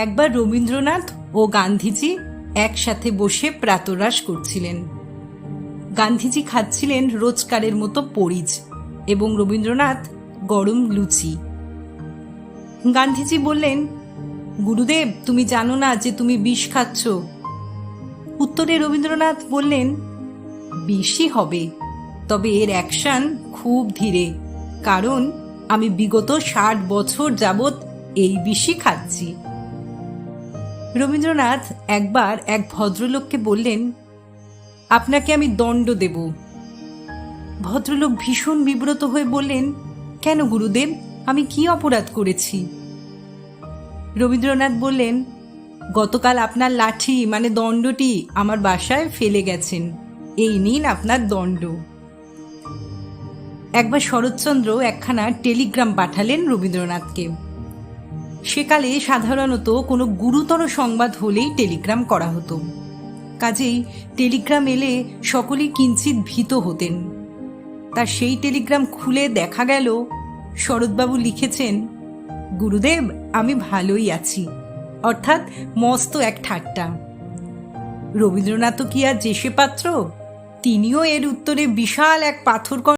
একবার রবীন্দ্রনাথ ও গান্ধীজি একসাথে বসে প্রাতরাশ করছিলেন। গান্ধীজি খাচ্ছিলেন রোজকারের মতো পরিজ এবং রবীন্দ্রনাথ গরম লুচি। গান্ধীজি বললেন, গুরুদেব, তুমি জানো না যে তুমি বিষ খাচ্ছ? উত্তরে রবীন্দ্রনাথ বললেন, বিষই হবে, তবে এর অ্যাকশন খুব ধীরে, কারণ আমি বিগত ষাট বছর যাবৎ এই বিষই খাচ্ছি। রবীন্দ্রনাথ একবার এক ভদ্রলোককে বললেন, আপনাকে আমি দণ্ড দেব। ভদ্রলোক ভীষণ বিব্রত হয়ে বললেন, কেন গুরুদেব? আমি কি অপরাধ করেছি? রবীন্দ্রনাথ বললেন, গতকাল আপনার লাঠি মানে দণ্ডটি, আমার বাসায় ফেলে গেছেন। এই নিন আপনার দণ্ড। একবার শরৎচন্দ্র একখানা টেলিগ্রাম পাঠালেন রবীন্দ্রনাথকে। সেকালে সাধারণত কোনো গুরুতর সংবাদ হলেই টেলিগ্রাম করা হতো। কাজেই টেলিগ্রাম এলে সকলেই কিঞ্চিত ভীত হতেন। তার সেই টেলিগ্রাম খুলে দেখা গেল, শরৎবাবু লিখেছেন, গুরুদেব, আমি ভালোই আছি। অর্থাৎ মস্ত এক ঠাট্টা। রবীন্দ্রনাথ কি আর যেসে পাত্র? তিনিও এর উত্তরে বিশাল এক পাথর